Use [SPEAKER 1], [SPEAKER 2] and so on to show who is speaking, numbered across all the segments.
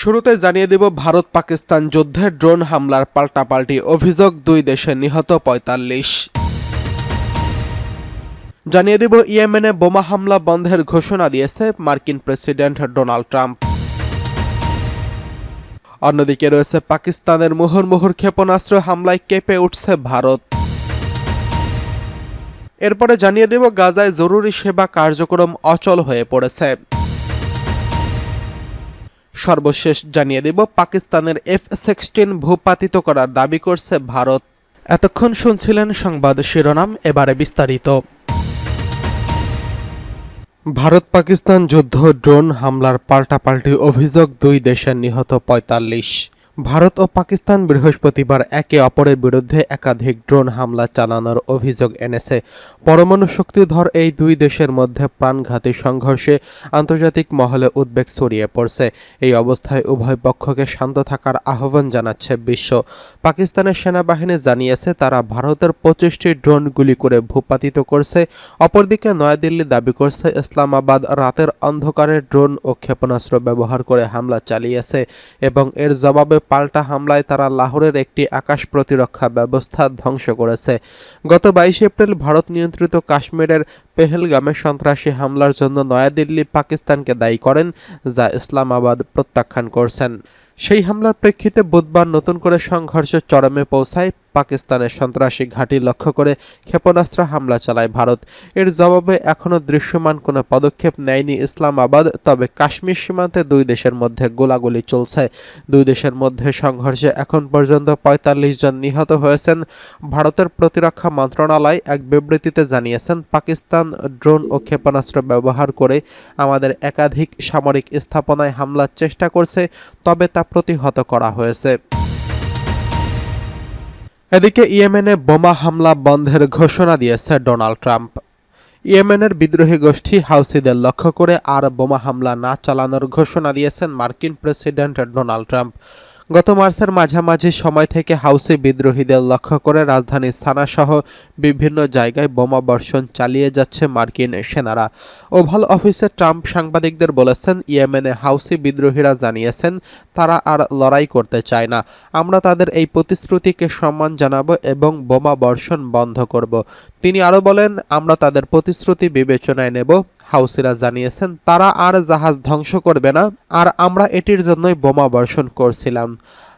[SPEAKER 1] শুরুতে জানিয়ে দেব ভারত পাকিস্তান যুদ্ধে ড্রোন হামলার পাল্টাপাল্টি অভিযোগ দুই দেশে নিহত পঁয়তাল্লিশ। জানিয়ে দেব ইয়েমেনে বোমা হামলা বন্ধের ঘোষণা দিয়েছে মার্কিন প্রেসিডেন্ট ডোনাল্ড ট্রাম্প। অন্যদিকে রয়েছে পাকিস্তানের মুহুর্মুহুর ক্ষেপণাস্ত্র হামলায় কেঁপে উঠছে ভারত। এরপরে জানিয়ে দেব গাজায় জরুরি সেবা কার্যক্রম অচল হয়ে পড়েছে। সর্বশেষ জানিয়ে দেব পাকিস্তানের এফ সিক্সটিন ভূপাতিত করার দাবি করছে ভারত। এতক্ষণ শুনছিলেন সংবাদ শিরোনাম এবারে বিস্তারিত। ভারত পাকিস্তান যুদ্ধ ড্রোন হামলার পাল্টাপাল্টি অভিযোগ দুই দেশের নিহত পঁয়তাল্লিশ। ভারত ও পাকিস্তান বৃহস্পতিবার একে অপরের বিরুদ্ধে একাধিক ড্রোন হামলা চালানোর অভিযোগ এনেছে। পরমাণু শক্তিধর এই দুই দেশের মধ্যে প্রাণঘাতী সংঘর্ষে আন্তর্জাতিক মহলে উদ্বেগ ছড়িয়ে পড়ছে। এই অবস্থায় উভয় পক্ষকে শান্ত থাকার আহ্বান জানাচ্ছে বিশ্ব। পাকিস্তানের সেনাবাহিনী জানিয়েছে, তারা ভারতের পঁচিশটি ড্রোন গুলি করে ভূপাতিত করছে। অপরদিকে নয়াদিল্লি দাবি করছে, ইসলামাবাদ রাতের অন্ধকারে ড্রোন ও ক্ষেপণাস্ত্র ব্যবহার করে হামলা চালিয়েছে এবং এর জবাবে পাল্টা হামলায় তারা লাহোরের একটি আকাশ প্রতিরক্ষা ব্যবস্থা ধ্বংস করেছে। গত বাইশে এপ্রিল ভারত নিয়ন্ত্রিত কাশ্মীরের পেহেলগামে সন্ত্রাসী হামলার জন্য নয়াদিল্লি পাকিস্তানকে দায়ী করেন, যা ইসলামাবাদ প্রত্যাখ্যান করছেন। সেই হামলার প্রেক্ষিতে বুধবার নতুন করে সংঘর্ষ চরমে পৌঁছায় পাকিস্তানের সন্ত্রাসী ঘাঁটি লক্ষ্য করে ক্ষেপণাস্ত্র হামলা চালায় ভারত। এর জবাবে এখনও দৃশ্যমান কোনো পদক্ষেপ নেয়নি ইসলামাবাদ, তবে কাশ্মীর সীমান্তে দুই দেশের মধ্যে গোলাগুলি চলছে। দুই দেশের মধ্যে সংঘর্ষে এখন পর্যন্ত পঁয়তাল্লিশ জন নিহত হয়েছেন। ভারতের প্রতিরক্ষা মন্ত্রণালয় এক বিবৃতিতে জানিয়েছেন, পাকিস্তান ড্রোন ও ক্ষেপণাস্ত্র ব্যবহার করে আমাদের একাধিক সামরিক স্থাপনায় হামলার চেষ্টা করছে, তবে তা প্রতিহত করা হয়েছে। এদিকে ইয়েমেনে বোমা হামলা বন্ধের ঘোষণা দিয়েছে ডোনাল্ড ট্রাম্প। ইয়েমেনের বিদ্রোহী গোষ্ঠী হাউসিদের লক্ষ্য করে আর বোমা হামলা না চালানোর ঘোষণা দিয়েছেন মার্কিন প্রেসিডেন্ট ডোনাল্ড ট্রাম্প। গত মার্চের মাঝামাঝি সময় থেকে হাউসি বিদ্রোহীদের লক্ষ্য করে রাজধানী সানাসহ বিভিন্ন জায়গায় বোমা বর্ষণ চালিয়ে যাচ্ছে মার্কিন সেনারা। ওভাল অফিসে ট্রাম্প সাংবাদিকদের বলেছেন, ইয়েমেনে হাউসি বিদ্রোহীরা জানিয়েছেন, তারা আর লড়াই করতে চায় না। আমরা তাদের এই প্রতিশ্রুতিকে সম্মান জানাব এবং বোমা বর্ষণ বন্ধ করব। তিনি আরও বলেন, আমরা তাদের প্রতিশ্রুতি বিবেচনায় নেব। হাউসিরা জানিয়েছেন, তারা আর জাহাজ ধ্বংস করবে না, আর আমরা এটির জন্যই বোমা বর্ষণ করছিলাম।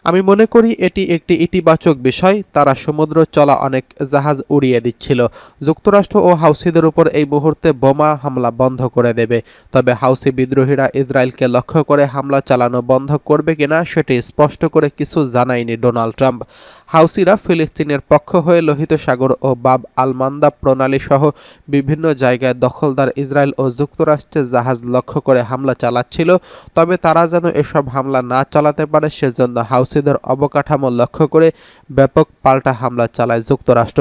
[SPEAKER 1] আমি মনে করি এটি একটি ইতিবাচক বিষয়, তারা সমুদ্র চলা অনেক জাহাজ উড়িয়ে দিচ্ছিল। যুক্তরাষ্ট্র ও হাউসিদের উপর এই মুহূর্তে বোমা হামলা বন্ধ করে দেবে। তবে হাউসি বিদ্রোহীরা ইসরায়েলকে লক্ষ্য করে হামলা চালানো বন্ধ করবে কিনা, সেটি স্পষ্ট করে কিছু জানায়নি ডোনাল্ড ট্রাম্প। হাউসিরা ফিলিস্তিনের পক্ষ হয়ে লোহিত সাগর ও বাব আলমান্দা প্রণালী সহ বিভিন্ন জায়গায় দখলদার ইসরায়েল ও যুক্তরাষ্ট্রের জাহাজ লক্ষ্য করে হামলা চালাচ্ছিল, তবে তারা যেন এসব হামলা না চালাতে পারে সেজন্য হাউসিদের অবকাঠামো লক্ষ্য করে ব্যাপক পাল্টা হামলা চালায় যুক্তরাষ্ট্র।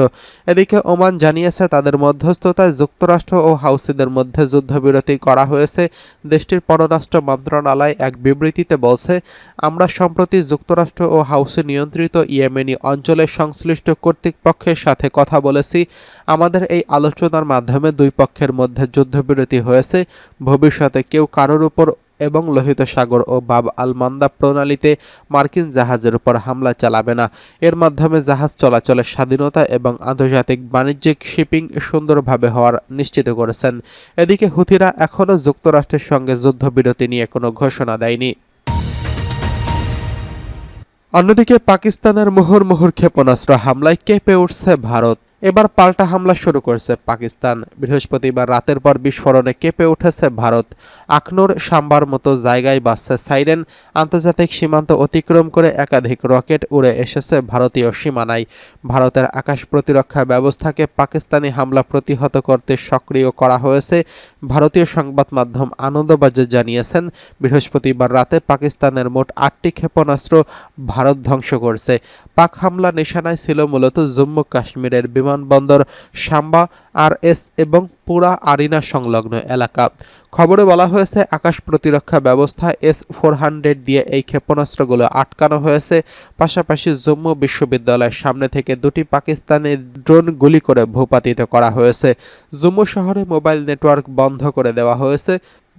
[SPEAKER 1] এদিকে ওমান জানিয়েছে, তাদের মধ্যস্থতায় যুক্তরাষ্ট্র ও হাউসিদের মধ্যে যুদ্ধবিরতি করা হয়েছে। দেশটির পররাষ্ট্র মন্ত্রণালয় এক বিবৃতিতে বলছে, আমরা সম্প্রতি যুক্তরাষ্ট্র ও হাউসি নিয়ন্ত্রিত ইয়েমেনি অঞ্চলের সংশ্লিষ্ট কর্তৃপক্ষের সাথে কথা বলেছি। আমাদের এই আলোচনার মাধ্যমে দুই পক্ষের মধ্যে যুদ্ধবিরতি হয়েছে। ভবিষ্যতে কেউ কারোর উপর এবং লোহিত সাগর ও বাব আল মান্দা প্রণালীতে মার্কিন জাহাজের উপর হামলা চালাবে না। এর মাধ্যমে জাহাজ চলাচলের স্বাধীনতা এবং আন্তর্জাতিক বাণিজ্যিক শিপিং সুন্দরভাবে হওয়ার নিশ্চিত করেছেন। এদিকে হুথিরা এখনও যুক্তরাষ্ট্রের সঙ্গে যুদ্ধবিরতি নিয়ে কোনো ঘোষণা দেয়নি। অন্যদিকে পাকিস্তানের মোহর মোহর ক্ষেপণাস্ত্র হামলায় কেঁপে উঠছে ভারত। এবার পাল্টা হামলা শুরু করেছে পাকিস্তান। বৃহস্পতিবার রাতের পর বিস্ফোরণে কেঁপে উঠেছে ভারত। আখনুর সাম্বার মতো জায়গায় বাজছে সাইরেন। আন্তর্জাতিক সীমান্ত অতিক্রম করে একাধিক রকেট উড়ে এসেছে ভারতীয় সীমানায়। ভারতের আকাশ প্রতিরক্ষা ব্যবস্থাকে পাকিস্তানি হামলা প্রতিহত করতে সক্রিয় করা হয়েছে, ভারতীয় সংবাদ মাধ্যম আনন্দবাজার জানিয়েছেন। বৃহস্পতিবার রাতে পাকিস্তানের মোট আটটি ক্ষেপণাস্ত্র ভারত ধ্বংস করছে। পাক হামলা নিশানায় ছিল মূলত জম্মু কাশ্মীরের বিমানবন্দর, সাম্বা আর এস এবং পুরা আরিনা সংলগ্ন এলাকা। খবরে বলা হয়েছে, আকাশ প্রতিরক্ষা ব্যবস্থা এস ফোর হান্ড্রেড দিয়ে এই ক্ষেপণাস্ত্রগুলো আটকানো হয়েছে। পাশাপাশি জম্মু বিশ্ববিদ্যালয়ের সামনে থেকে দুটি পাকিস্তানি ড্রোন গুলি করে ভূপাতিত করা হয়েছে। জম্মু শহরে মোবাইল নেটওয়ার্ক বন্ধ করে দেওয়া হয়েছে।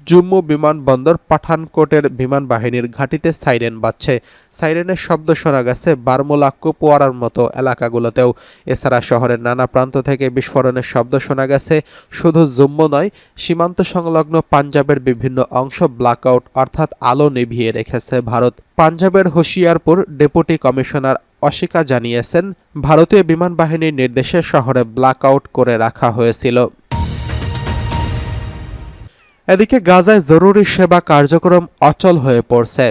[SPEAKER 1] জম্মু বিমানবন্দর পাঠানকোটের বিমান বাহিনীর ঘাঁটিতে সাইরেন বাজছে। সাইরেনের শব্দ শোনা গেছে বারমুলা কুপওয়ারার মতো এলাকাগুলোতেও। এছাড়া শহরের নানা প্রান্ত থেকে বিস্ফোরণের শব্দ শোনা গেছে। শুধু জম্মু নয়, সীমান্ত সংলগ্ন পাঞ্জাবের বিভিন্ন অংশ ব্ল্যাকআউট অর্থাৎ আলো নিভিয়ে রেখেছে ভারত। পাঞ্জাবের হোশিয়ারপুর ডেপুটি কমিশনার অশিকা জানিয়েছেন, ভারতীয় বিমান বাহিনীর নির্দেশে শহরে ব্ল্যাকআউট করে রাখা হয়েছিল। এদিকে গাজায় জরুরি সেবা কার্যক্রম অচল হয়ে পড়ছে।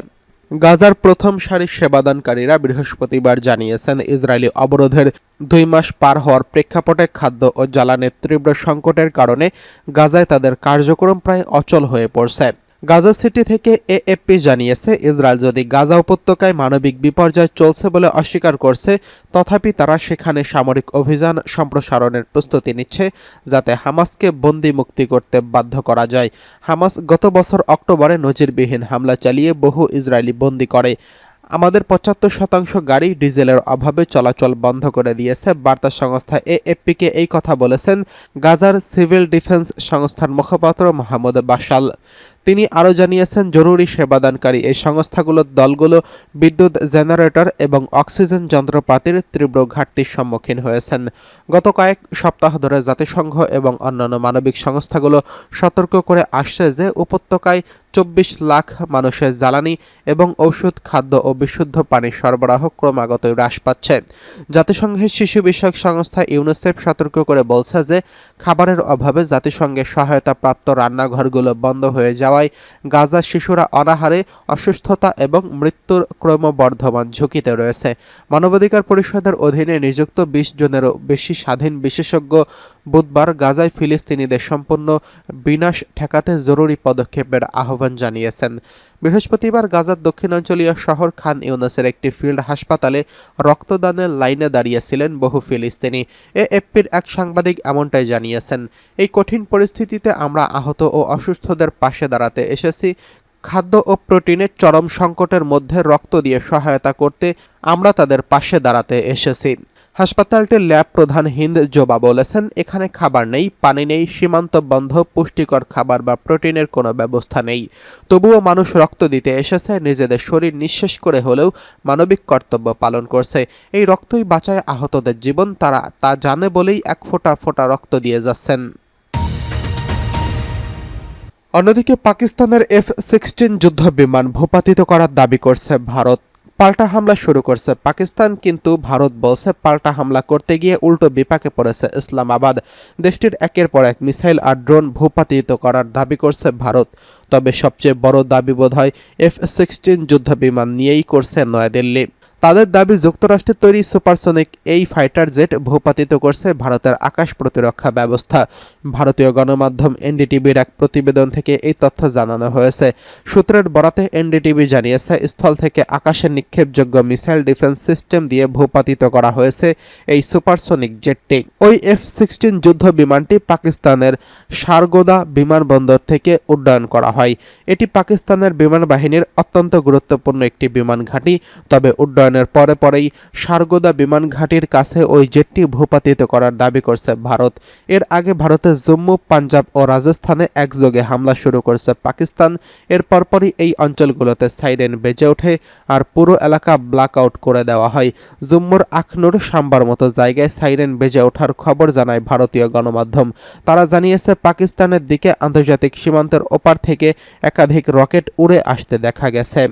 [SPEAKER 1] গাজার প্রথম সারির সেবাদানকারীরা বৃহস্পতিবার জানিয়েছেন, ইসরায়েলি অবরোধের দুই মাস পার হওয়ার প্রেক্ষাপটে খাদ্য ও জ্বালানির তীব্র সংকটের কারণে গাজায় তাদের কার্যক্রম প্রায় অচল হয়ে পড়ছে। গাজা সিটি থেকে এএফপি জানিয়েছে, ইসরায়েল যদি গাজা উপত্যকায় মানবিক বিপর্যয় চলছে বলে অস্বীকার করছে, তথাপি তারা সেখানে সামরিক অভিযান সম্প্রসারণের প্রস্তুতি নিচ্ছে যাতে হামাসকে বন্দি মুক্তি করতে বাধ্য করা যায়। হামাস গত বছর অক্টোবরে নজিরবিহীন হামলা চালিয়ে বহু ইসরায়েলি বন্দি করে। আমাদের পঁচাত্তর শতাংশ গাড়ি ডিজেলের অভাবে চলাচল বন্ধ করে দিয়েছে, বার্তা সংস্থা এএফপিকে এই কথা বলেছেন গাজার সিভিল ডিফেন্স সংস্থার মুখপাত্র মোহাম্মদ বাশাল। তিনি আরও জানিয়েছেন, জরুরি সেবাদানকারী এই সংস্থাগুলোর দলগুলো বিদ্যুৎ জেনারেটর এবং অক্সিজেন যন্ত্রপাতির তীব্র ঘাটতির সম্মুখীন হয়েছেন। গত কয়েক সপ্তাহ ধরে জাতিসংঘ এবং অন্যান্য মানবিক সংস্থাগুলো সতর্ক করে আসছে যে উপত্যকায় চব্বিশ লাখ মানুষের জ্বালানি এবং ঔষধ, খাদ্য ও বিশুদ্ধ পানি সরবরাহ ক্রমাগত হ্রাস পাচ্ছে। জাতিসংঘের শিশু বিষয়ক সংস্থা ইউনিসেফ সতর্ক করে বলছে যে, খাবারের অভাবে জাতিসংঘের সহায়তা প্রাপ্ত রান্নাঘরগুলো বন্ধ হয়ে যাওয়ায় গাজা শিশুরা অনাহারে, অসুস্থতা এবং মৃত্যুর ক্রমবর্ধমান ঝুঁকিতে রয়েছে। মানবাধিকার পরিষদের অধীনে নিযুক্ত বিশ জনেরও বেশি স্বাধীন বিশেষজ্ঞ বুধবার গাজায় ফিলিস্তিনিদের সম্পূর্ণ বিনাশ ঠেকাতে জরুরি পদক্ষেপের আহ্বান জানিয়েছেন। বৃহস্পতিবার গাজার দক্ষিণাঞ্চলীয় শহর খান ইউনাসের একটি ফিল্ড হাসপাতালে রক্তদানের লাইনে দাঁড়িয়েছিলেন বহু ফিলিস্তিনি। এএফপির এক সাংবাদিক এমনটাই জানিয়েছেন, এই কঠিন পরিস্থিতিতে আমরা আহত ও অসুস্থদের পাশে দাঁড়াতে এসেছি। খাদ্য ও প্রোটিনের চরম সংকটের মধ্যে রক্ত দিয়ে সহায়তা করতে আমরা তাদের পাশে দাঁড়াতে এসেছি। হাসপাতালটির ল্যাব প্রধান হিন্দ জোবা বলেছেন, এখানে খাবার নেই, পানি নেই, সীমান্ত বন্ধ, পুষ্টিকর খাবার বা প্রোটিনের কোনো ব্যবস্থা নেই। তবুও মানুষ রক্ত দিতে এসেছে, নিজেদের শরীর নিঃশেষ করে হলেও মানবিক কর্তব্য পালন করছে। এই রক্তই বাঁচায় আহতদের জীবন, তারা তা জানে বলেই এক ফোঁটা ফোঁটা রক্ত দিয়ে যাচ্ছেন। অন্যদিকে পাকিস্তানের এফ সিক্সটিন যুদ্ধ বিমান ভূপাতিত করার দাবি করছে ভারত। পাল্টা হামলা শুরু করছে। পাকিস্তান কিন্তু ভারত বলছে, পাল্টা হামলা করতে গিয়ে উল্টো বিপাকে পড়েছে ইসলামাবাদ। দেশটির একের পর এক মিসাইল আর ড্রোন ভূপাতিত করার দাবি করছে ভারত। তবে সবচেয়ে বড় দাবি বোধ হয় এফ সিক্সটিন যুদ্ধ বিমান নিয়েই করছে নয়াদিল্লি। তাদের দাবি যুক্তরাষ্ট্রের তৈরি সুপারসনিক এই ফাইটার জেট ভূপাতিত করছে ভারতের আকাশ প্রতিরক্ষা ব্যবস্থা। ভারতীয় গণমাধ্যম এনডিটিভির এক প্রতিবেদন থেকে এই তথ্য জানানো হয়েছে। সূত্রের বরাতে এনডিটিভি জানিয়েছে, স্থল থেকে আকাশে নিক্ষেপযোগ্য মিসাইল ডিফেন্স সিস্টেম দিয়ে ভূপাতিত করা হয়েছে এই সুপারসনিক জেটটি। ওই এফ সিক্সটিন যুদ্ধ বিমানটি পাকিস্তানের সারগোদা বিমানবন্দর থেকে উড্ডয়ন করা হয়। এটি পাকিস্তানের বিমান বাহিনীর অত্যন্ত গুরুত্বপূর্ণ একটি বিমান ঘাঁটি, তবে উড্ডয়নের পরে পরেই সারগোদা বিমান ঘাঁটির কাছে ওই জেটটি ভূপাতিত করার দাবি করছে ভারত। এর আগে ভারতের জম্মু, পাঞ্জাব ও রাজস্থানে একযোগে হামলা শুরু করছে পাকিস্তান। এর পরপরই এই অঞ্চলগুলোতে সাইরেন বেজে ওঠে আর পুরো এলাকা ব্ল্যাক আউট করে দেওয়া হয়। জম্মুর আখনুর সাম্বার মতো জায়গায় সাইরেন বেজে ওঠার খবর জানায় ভারতীয় গণমাধ্যম। তারা জানিয়েছে, পাকিস্তানের দিকে আন্তর্জাতিক সীমান্তের ওপার থেকে একাধিক রকেট উড়ে আসতে দেখা গেছে।